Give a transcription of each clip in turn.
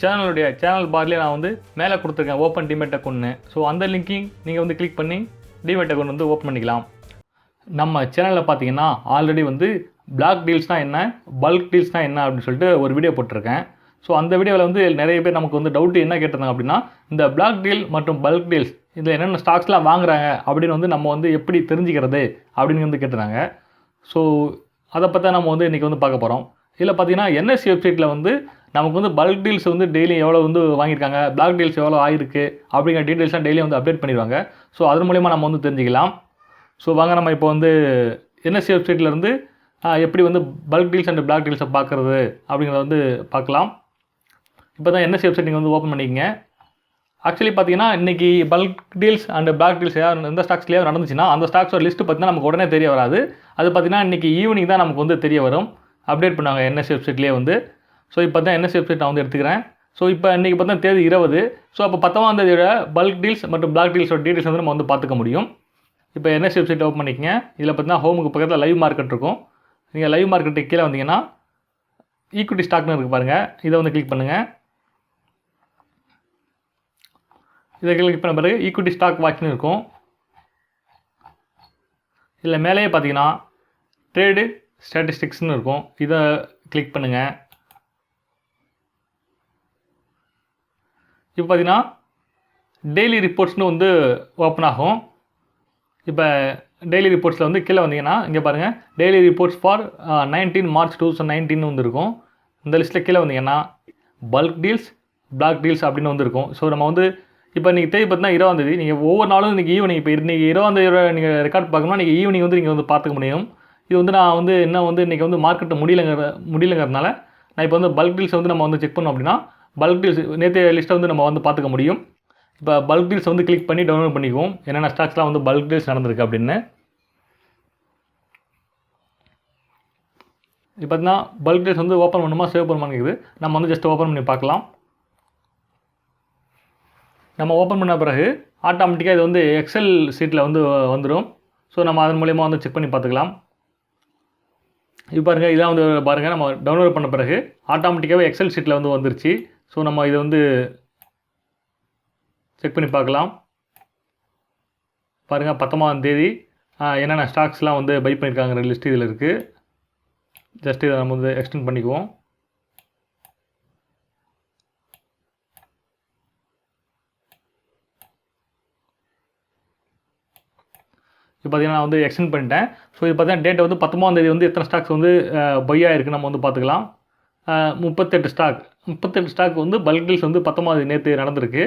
சேனலுடைய சேனல் பார்லேயே நான் வந்து மேலே கொடுத்துருக்கேன் ஓப்பன் டிமெட் அக்கௌண்ட்னு ஸோ அந்த லிங்க்கையும் நீங்கள் வந்து கிளிக் பண்ணி டிமெட் அக்கௌண்ட் வந்து ஓப்பன் பண்ணிக்கலாம். நம்ம சேனலில் பார்த்தீங்கன்னா ஆல்ரெடி வந்து பிளாக் டீல்ஸ்னால் என்ன பல்க் டீல்ஸ்னால் என்ன அப்படின்னு சொல்லிட்டு ஒரு வீடியோ போட்டிருக்கேன். ஸோ அந்த வீடியோவில் வந்து நிறைய பேர் நமக்கு வந்து டவுட் என்ன கேட்டிருந்தாங்க அப்படின்னா இந்த பிளாக் டீல் மற்றும் பல்க் டீல்ஸ் இதில் என்னென்ன ஸ்டாக்ஸ்லாம் வாங்குறாங்க அப்படின்னு வந்து நம்ம வந்து எப்படி தெரிஞ்சுக்கிறது அப்படின்னு வந்து கேட்டிருந்தாங்க. ஸோ அதை பற்றி நம்ம வந்து இன்றைக்கி வந்து பார்க்க போகிறோம். இதில் பார்த்தீங்கன்னா என்எஸ்சி வெப்சைட்டில் வந்து நமக்கு வந்து பல்க் டீல்ஸ் வந்து டெய்லி எவ்வளோ வந்து வாங்கியிருக்காங்க பிளாக் டீல்ஸ் எவ்வளோ ஆயிருக்கு அப்படிங்கிற டீட்டெயில்ஸ்லாம் டெய்லி வந்து அப்டேட் பண்ணிடுவாங்க. ஸோ அதன் மூலிமா நம்ம வந்து தெரிஞ்சுக்கலாம். ஸோ வாங்க நம்ம இப்போ வந்து என்எஸ்சி வெப்சைட்லேருந்து எப்படி வந்து பல்க் டீல்ஸ் அண்ட் பிளாக் டீல்ஸை பார்க்குறது அப்படிங்கிறத வந்து பார்க்கலாம். இப்போ தான் என்எஸ்சி வெப்சைட் நீங்கள் வந்து ஓப்பன் பண்ணிக்கங்க. ஆக்சுவலி பார்த்தீங்கன்னா இன்றைக்கி bulk deals and block deals யார் எந்த ஸ்டாக்ஸ்லேயே நடந்துச்சுன்னா அந்த ஸ்டாக்ஸோட லிஸ்ட்டு பார்த்தீங்கன்னா நமக்கு உடனே தெரிய வராது. அது பார்த்தீங்கன்னா இன்றைக்கி ஈவினிங் தான் நமக்கு வந்து தெரிய வரும். அப்டேட் பண்ணுவாங்க என்எஸ் வெப்சைட்லேயே வந்து. ஸோ இப்போ தான் என்எஸ் வெப்சைட் நான் வந்து எடுத்துக்கிறேன். ஸோ இப்போ இன்றைக்கி பார்த்தா தேதி இருபது. ஸோ அப்போ பத்தாம் தேதியோட பல்க் டீல்ஸ் மற்றும் பிளாக் டீல்ஸோட டீட்டெயில்ஸ் வந்து நம்ம வந்து பார்த்துக்க முடியும். இப்போ என்எஸ் வெப்சைட் ஓப்பன் பண்ணிக்கங்க. இதில் பார்த்தீங்கன்னா ஹோமுக்கு பக்கத்தில் லைவ் மார்க்கெட் இருக்கும். நீங்கள் லைவ் மார்க்கெட்டுக்கு கீழே வந்தீங்கன்னா ஈக்விட்டி ஸ்டாக்னு இருக்குது பாருங்கள் இதை வந்து கிளிக் பண்ணுங்கள் இதை கிளிக் பண்ண பிறகு ஈக்விட்டி ஸ்டாக் வாட்ச்னு இருக்கும். இதில் மேலேயே பார்த்தீங்கன்னா ட்ரேடு ஸ்டாட்டிஸ்டிக்ஸ்னு இருக்கும். இதை கிளிக் பண்ணுங்கள் இப்போ பார்த்தீங்கன்னா டெய்லி ரிப்போர்ட்ஸ்னு வந்து ஓப்பன் ஆகும். இப்போ டெய்லி ரிப்போர்ட்ஸில் வந்து கீழே வந்தீங்கன்னா இங்கே பாருங்கள் daily reports for nineteen March two thousand nineteen வந்துருக்கும் இந்த லிஸ்ட்டில் கீழே வந்தீங்கன்னா பல்க் டீல்ஸ் பிளாக் டீல்ஸ் அப்படின்னு வந்து இருக்கும். ஸோ நம்ம வந்து இப்போ நீங்கள் தேதி பார்த்தீங்கன்னா இருபதாந்தேதி நீங்கள் ஒவ்வொரு நாளும் இன்றைக்கி ஈவினிங் இப்போ இன்றைக்கி இருபதாந்தேதியோட நீங்கள் ரெக்கார்ட் பார்க்கணும்னா நீங்கள் ஈவினிங் வந்து நீங்கள் வந்து பார்த்துக்க முடியும். இது வந்து நான் வந்து என்ன வந்து இன்றைக்கி வந்து மார்க்கெட்டை முடியலங்கிற முடியலங்கிறதுனால நான் இப்போ வந்து பல்க் டீல்ஸ் வந்து நம்ம வந்து செக் பண்ணோம் அப்படின்னா பல்க் டீல்ஸ் நேற்று லிஸ்ட்டை வந்து நம்ம வந்து பார்த்துக்க முடியும். இப்போ பல்க் டீல்ஸ் வந்து கிளிக் பண்ணி டவுன்லோட் பண்ணிக்குவோம். என்னென்ன ஸ்டாக்ஸ்லாம் வந்து பல்க் டீல்ஸ் நடந்திருக்கு அப்படின்னு. இப்போ பார்த்தீங்கன்னா பல்க் டீல்ஸ் வந்து ஓப்பன் பண்ணுமா சேவ் பண்ணுமான்னு நம்ம வந்து ஜஸ்ட் ஓப்பன் பண்ணி பார்க்கலாம். நம்ம ஓப்பன் பண்ண பிறகு ஆட்டோமேட்டிக்காக இது வந்து எக்ஸல் சீட்டில் வந்து வந்துடும் ஸோ நம்ம அதன் மூலயமா வந்து செக் பண்ணி பார்த்துக்கலாம். இது பாருங்கள் இதெல்லாம் வந்து பாருங்கள் நம்ம டவுன்லோட் பண்ண பிறகு ஆட்டோமேட்டிக்காகவே எக்ஸல் ஷீட்டில் வந்து வந்துருச்சு. ஸோ நம்ம இதை வந்து செக் பண்ணி பார்க்கலாம். பாருங்கள் பத்தொம்பதாம் தேதி என்னென்ன ஸ்டாக்ஸ்லாம் வந்து பை பண்ணியிருக்காங்கிற லிஸ்ட் இதில் இருக்குது ஜஸ்ட் இதை நம்ம வந்து எக்ஸ்டெண்ட் பண்ணிக்குவோம். இப்போ பார்த்தீங்கன்னா நான் வந்து எக்ஸ்டெண்ட் பண்ணிட்டேன். ஸோ இது பார்த்தீங்கன்னா டேட்டை வந்து பத்தொம்பதாம் தேதி வந்து எத்தனை ஸ்டாக்ஸ் வந்து பையாக இருக்குது நம்ம வந்து பார்த்துக்கலாம் முப்பத்தெட்டு ஸ்டாக் முப்பத்தெட்டு ஸ்டாக் வந்து பல்க் டீல்ஸ் வந்து பத்தொம்பது நேற்று நடந்திருக்கு.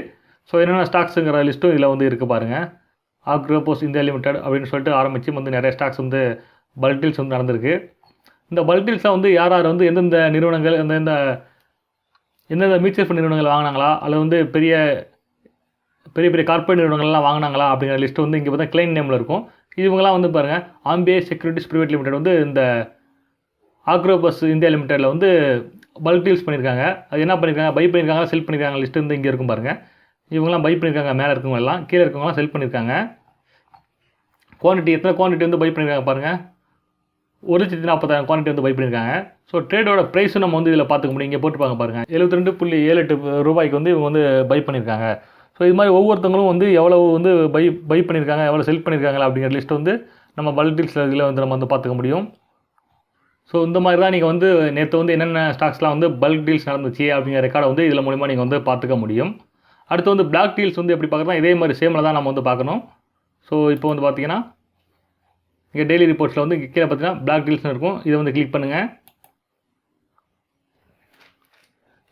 ஸோ என்னென்ன ஸ்டாக்ஸுங்கிற லிஸ்ட்டும் இதில் வந்து இருக்குது பாருங்கள் ஆக்ரோபோஸ் இந்தியா லிமிடெட் அப்படின்னு சொல்லிட்டு ஆரம்பித்து வந்து நிறைய ஸ்டாக்ஸ் வந்து பல்க் டீல்ஸ் வந்து நடந்திருக்கு. இந்த பல்க் டீல்ஸில் வந்து யார் யார் வந்து எந்தெந்த நிறுவனங்கள் எந்தெந்த எந்தெந்த மியூச்சுவல் ஃபண்ட் நிறுவனங்கள் வாங்கினாங்களா? அல்லது வந்து பெரிய பெரிய பெரிய கார்பரேட் நிறுவனங்கள்லாம் வாங்கினாங்களா? அப்படிங்கிற லிஸ்ட்டு வந்து இங்கே பார்த்தா கிளைன் நேமில் இருக்கும். இவங்கெல்லாம் வந்து பாருங்கள் ஆம்பியே செக்யூரிட்டிஸ் ப்ரைவேட் லிமிடெட் வந்து இந்த ஆக்ரோபஸ் இந்தியா லிமிடெடில் வந்து பல்க் டீல்ஸ் பண்ணியிருக்காங்க அது என்ன பண்ணியிருக்காங்க பை பண்ணியிருக்காங்க செல் பண்ணியிருக்காங்க லிஸ்ட்டு வந்து இங்கே இருக்கும் பாருங்கள் இவங்கெல்லாம் பை பண்ணியிருக்காங்க மேலே இருக்கவங்க எல்லாம். கீழே இருக்கவங்களாம் செல் பண்ணியிருக்காங்க குவான்டிட்டி எத்தனை குவான்டிட்டி வந்து பை பண்ணியிருக்காங்க பாருங்கள் ஒரு லட்சத்தி நாற்பதாயிரம் குவான்டிட்டி வந்து பை பண்ணியிருக்காங்க ஸோ ட்ரேடோட ப்ரைஸும் நம்ம வந்து இதில் பார்த்துக்க முடியும். இங்கே போட்டுப்பாங்க பாருங்கள் எழுபத்தி ரெண்டு புள்ளி ஏழு எட்டு ரூபாய்க்கு வந்து இவங்க வந்து பை பண்ணியிருக்காங்க ஸோ இது மாதிரி ஒவ்வொருத்தவங்களும் வந்து எவ்வளவு வந்து பை பை பண்ணியிருக்காங்க எவ்வளோ செல் பண்ணியிருக்காங்க அப்படிங்கிற லிஸ்ட் வந்து நம்ம பல்க் டீல்ஸில் இதில் வந்து நம்ம வந்து பார்த்துக்க முடியும். ஸோ இந்த மாதிரி தான் நீங்கள் வந்து நேற்று வந்து என்னென்ன ஸ்டாக்ஸ்லாம் வந்து பல்க் டீல்ஸ் நடந்துச்சு அப்படிங்கிற ரெக்கார்டை வந்து இதில் மூலிமா நீங்கள் வந்து பார்த்துக்க முடியும். அடுத்து வந்து பிளாக் டீல்ஸ் வந்து எப்படி பார்க்குறோம் இதே மாதிரி சேமில் தான் நம்ம வந்து பார்க்கணும். ஸோ இப்போ வந்து பார்த்தீங்கன்னா இங்கே டெய்லி ரிப்போர்ட்ஸில் வந்து கீழே பார்த்தீங்கன்னா பிளாக் டீல்ஸ்னு இருக்கும். இதை வந்து கிளிக் பண்ணுங்கள்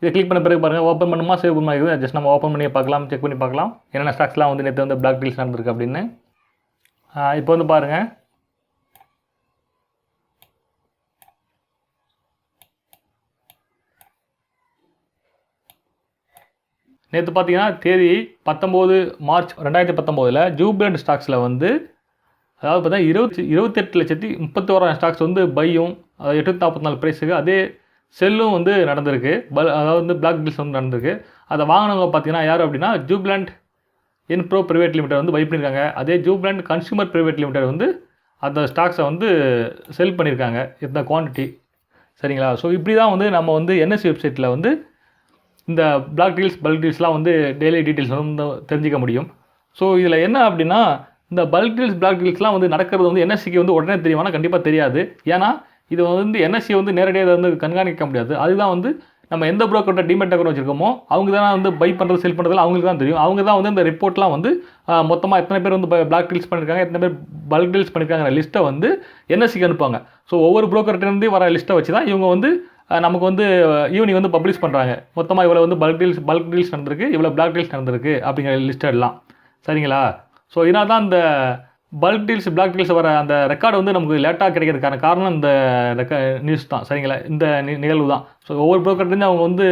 இதை கிளிக் பண்ண பிறகு பாருங்கள் ஓப்பன் பண்ணுமா சேவ் பண்ணுமா இருக்குது. ஜஸ்ட் நம்ம ஓப்பன் பண்ணி பார்க்கலாம் செக் பண்ணி பார்க்கலாம். என்னென்ன ஸ்டாக்ஸ்லாம் வந்து நேற்று வந்து பிளாக் டீல்ஸ் நடந்திருக்கு அப்படின்னு. இப்போ வந்து பாருங்கள் நேற்று பார்த்தீங்கன்னா தேதி பத்தொம்போது மார்ச் ரெண்டாயிரத்தி பத்தொம்போதில் ஜூபிலண்ட் ஸ்டாக்ஸில் வந்து அதாவது பார்த்தீங்கன்னா இருபத்தி இருபத்தெட்டு லட்சத்தி முப்பத்தோராயிரம் ஸ்டாக்ஸ் வந்து பையும் அதாவது எட்நூற்றி நாற்பத்தி நாலு ப்ரைஸுக்கு அதே செல்லும் வந்து நடந்திருக்கு. பல் அதாவது வந்து பிளாக் பில்ஸ் வந்து நடந்திருக்கு. அதை வாங்கினவங்க பார்த்தீங்கன்னா யார் அப்படின்னா Jubilant in pro private limited வந்து பை பண்ணியிருக்காங்க அதே ஜூபிலண்ட் கன்சூமர் ப்ரைவேட் லிமிடெட் வந்து அந்த ஸ்டாக்ஸை வந்து செல் பண்ணியிருக்காங்க இந்த குவான்டிட்டி சரிங்களா? ஸோ இப்படி தான் வந்து நம்ம வந்து என்எஸ்சி வெப்சைட்டில் வந்து இந்த பிளாக் டீல்ஸ் பல்க் டீல்ஸ்லாம் வந்து டெய்லி டீட்டெயில்ஸ் வந்து தெரிஞ்சிக்க முடியும். ஸோ இதில் என்ன அப்படின்னா இந்த பல்க் டீல்ஸ் பிளாக் டீல்ஸ்லாம் வந்து நடக்கிறது வந்து என்எஸ்சிக்கு வந்து உடனே தெரியுமானா கண்டிப்பாக தெரியாது. ஏன்னா இது வந்து என்எஸ்சி வந்து நேரடியாக இதை வந்து கண்காணிக்க முடியாது. அதுதான் வந்து நம்ம எந்த ப்ரோக்கர்கிட்ட டிமெட் அக்கௌண்ட் வச்சிருக்கோமோ அவங்க தான் வந்து பை பண்ணுறது செல் பண்ணுறதுல அவங்களுக்கு தான் தெரியும். அவங்க தான் வந்து இந்த ரிப்போர்ட்லாம் வந்து மொத்தமாக எத்தனை பேர் வந்து பிளாக் டீல்ஸ் பண்ணியிருக்காங்க எத்தனை பேர் பல்க் டீல்ஸ் பண்ணியிருக்காங்கிற லிஸ்ட்டை வந்து என்எஸ்சிக்கு அனுப்பாங்க ஸோ ஒவ்வொரு brokerகிட்ட வர லிஸ்ட்டை வச்சு தான் இவங்க வந்து நமக்கு வந்து ஈவினிங் வந்து பப்ளிஷ் பண்ணுறாங்க மொத்தமாக இவ்வளோ வந்து பல்க் டீல்ஸ் பல்க் டீல்ஸ் நடந்திருக்கு இவ்வளோ பிளாக் டீல்ஸ் நடந்திருக்கு அப்படிங்கிற லிஸ்ட் எல்லாம். சரிங்களா? ஸோ இதனால தான் இந்த பல்க் டீல்ஸ் பிளாக் டீல்ஸ் வர அந்த ரெக்கார்டு வந்து நமக்கு லேட்டாக கிடைக்கிறதுக்கான காரணம் இந்த ரெக்க நியூஸ் தான். சரிங்களா? இந்த நி- நிகழ்வு தான். ஸோ ஒவ்வொரு ப்ரோக்கர்லேருந்து அவங்க வந்து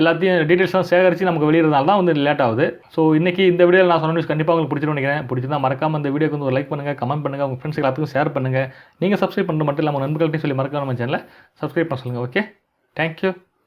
எல்லாத்தையும் டீட்டெயில்ஸ்லாம் சேகரித்து நமக்கு வெளியிடுறதால தான் வந்து லேட் ஆகுது. ஸோ இன்றைக்கி இந்த வீடியோவில் நான் சொன்ன நியூஸ் கண்டிப்பாக உங்களுக்கு பிடிச்சிருன்னு நினைக்கிறேன். பிடிச்சிருந்தா மறக்காமல் இந்த வீடியோக்கு வந்து ஒரு லைக் பண்ணுங்கள் கமெண்ட் பண்ணுங்கள் உங்கள் ஃப்ரெண்ட்ஸ் எல்லாத்துக்கும் ஷேர் பண்ணுங்கள் நீங்கள் சப்ஸ்கிரைப் பண்ணுறது மட்டும் இல்லாமல் நண்பர்கள்ட்டையும் சொல்லி மறக்காம நம்ம சேனலை சப்ஸ்கிரைப் பண்ண சொல்லுங்கள் ஓகே தேங்க்யூ